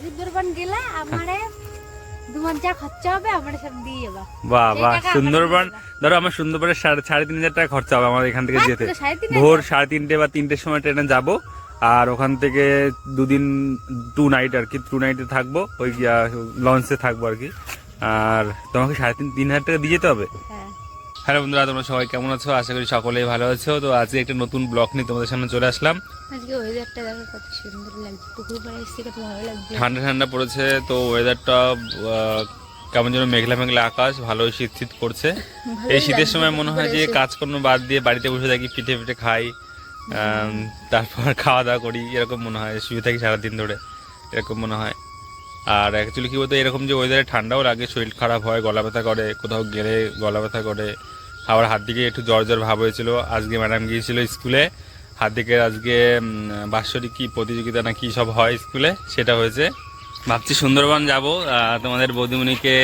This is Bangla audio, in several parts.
সুন্দরবন গেলে আমারে তোমার যা খরচা হবে আমার সব দিয়ে যাবা। বাহ বাহ সুন্দরবন ধরো আমার সুন্দরবনের সাড়ে তিন হাজার টাকা খরচা হবে আমার এখান থেকে যেতে। ভোর সাড়ে তিনটে বা তিনটের সময় ট্রেনে যাব আর ওখান থেকে দুদিন টু নাইট আর কি টু নাইটে থাকব ওই লঞ্চে থাকব আর কি। আর তোমাকে সাড়ে তিন তিন হাজার টাকা দিয়ে যেতে হবে? হ্যাঁ। হ্যালো বন্ধুরা তোমরা সবাই কেমন আছো? আশা করি সকলেই ভালো আছো। তো আজকে একটা নতুন ব্লগ নিয়ে তোমাদের সামনে চলে আসলাম। আজকে ওয়েদারটা দেখো কত সুন্দর লাগছে। পুকুর পাড়ে এসে কত ভালো লাগছে। ঠান্ডা ঠান্ডা পড়েছে তো ওয়েদারটা কেমন যেন মেঘলা মেঘলা আকাশ ভালোই শীত শীত করছে এই শীতের সময় মনে হয় যে কাজকর্ম বাদ দিয়ে বাড়িতে বসে থাকি পিঠে পিঠে খাই তারপর খাওয়া দাওয়া করি এরকম মনে হয় শুয়ে থাকি সারাদিন ধরে এরকম মনে হয়। আর অ্যাকচুয়ালি কি বলতো এরকম যে ওয়েদারে ঠান্ডাও লাগে শরীর খারাপ হয় গলা ব্যথা করে কোথাও গেলে গলা ব্যথা করে আবার হাত দিকে একটু জ্বর জ্বর ভাব হয়েছিল। আজকে ম্যাডাম গিয়েছিল স্কুলে। হাত দিকে আজকে বাৎসরিক কি প্রতিযোগিতা না কি সব হয় স্কুলে, সেটা হয়েছে। ভাবছি সুন্দরবন যাব তোমাদের বৌদিমণিকে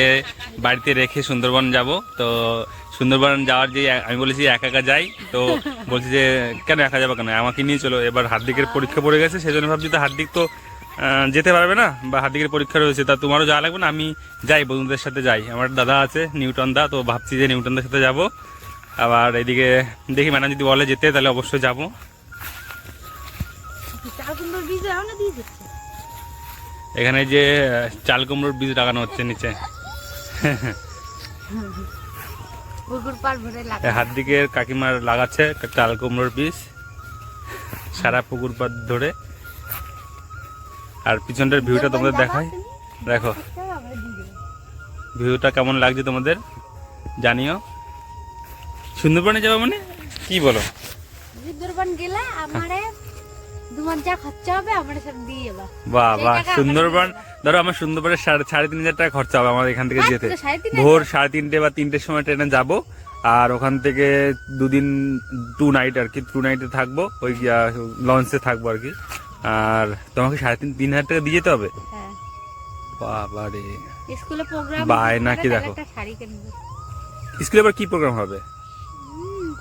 বাড়িতে রেখে সুন্দরবন যাব। তো সুন্দরবন যাওয়ার যে, আমি বলেছি একা একা যাই, তো বলছি যে, কেন একা যাব কেন? আমাকে নিয়ে চলো। এবার হার্দিকের পরীক্ষা পড়ে গেছে, সেজন্য ভাবছি তো হার্দিক তো যেতে পারবে না? বা হার্দিকের পরীক্ষা রয়েছে তা তোমারও যাওয়া লাগবে না? আমি যাই বন্ধুদের সাথে যাই। আমার দাদা আছে নিউটন দা তো ভাবছি যে নিউটনদের সাথে যাব। আবার এদিকে দেখি ম্যাডাম যদি বলে যেতে তাহলে অবশ্যই যাব। এখানে যে চাল কুমড়োর বীজ লাগানো হচ্ছে নিচে। হাত দিকের কাকিমার লাগাচ্ছে চাল কুমড়োর বীজ। সারা পুকুর পাড় ধরে। আর পিছনটার ভিউটা তোমাদের দেখাই। দেখো। ভিউটা কেমন লাগছে তোমাদের? জানিও। সুন্দরবনে যাব মানে? কি বলো? সুন্দরবন গেলে আমারে সুন্দরবন ধরো আমার সুন্দরবনের সাড়ে সাড়ে তিন হাজার টাকা খরচা হবে আমার এখান থেকে যেতে। ভোর সাড়ে তিনটে বা তিনটের সময় ট্রেনে যাব। আর ওখান থেকে দুদিন টু নাইট আর কি। টু নাইটে থাকব। ওই লঞ্চে থাকব আর কি। আর তোমাকে সাড়ে তিন তিন হাজার টাকা দিয়ে যেতে হবে? হ্যাঁ। বাবা রে। স্কুলে প্রোগ্রাম বায়না কি দেখো। স্কুলে আবার কি প্রোগ্রাম হবে?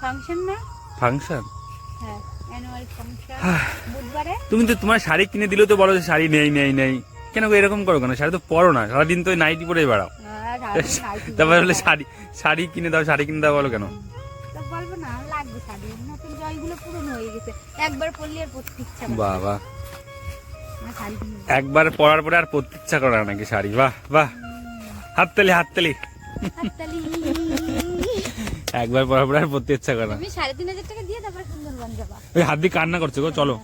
ফাংশন না। ফাংশন হ্যাঁ অ্যানুয়াল ফাংশন বুধবারে? তুমি তো তোমার শাড়ি কিনে দিলেও তো বলো যে শাড়ি নেই নেই নেই। কেন গো এরকম করো কেন? শাড়ি তো পরো না। সারাদিন তো নাইটি পরেই বেড়াও। তারপরে। বলে শাড়ি শাড়ি কিনে দাও শাড়ি কিনে দাও বলো কেন? নতুন জয়গুলো পুরনো হয়ে গেছে। একবার পরলে আর পরতে ইচ্ছা বাবা। একবার পরার পরে আর পড়তে ইচ্ছা করে না নাকি শাড়ি? বাহ বাহ। হাততালি হাততালি। একবার পড়ার পরে আর পড়তে ইচ্ছা করে না। তুমি সাড়ে তিন হাজার টাকা দিয়ে তারপরে সুন্দরবন যাবা। ওই হাত দিয়ে কান্না করছে গো চলো।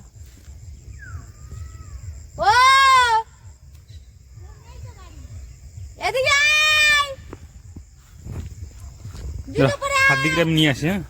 ও! এদিকে। হাত দিকে আমি নিয়ে আসি হ্যাঁ?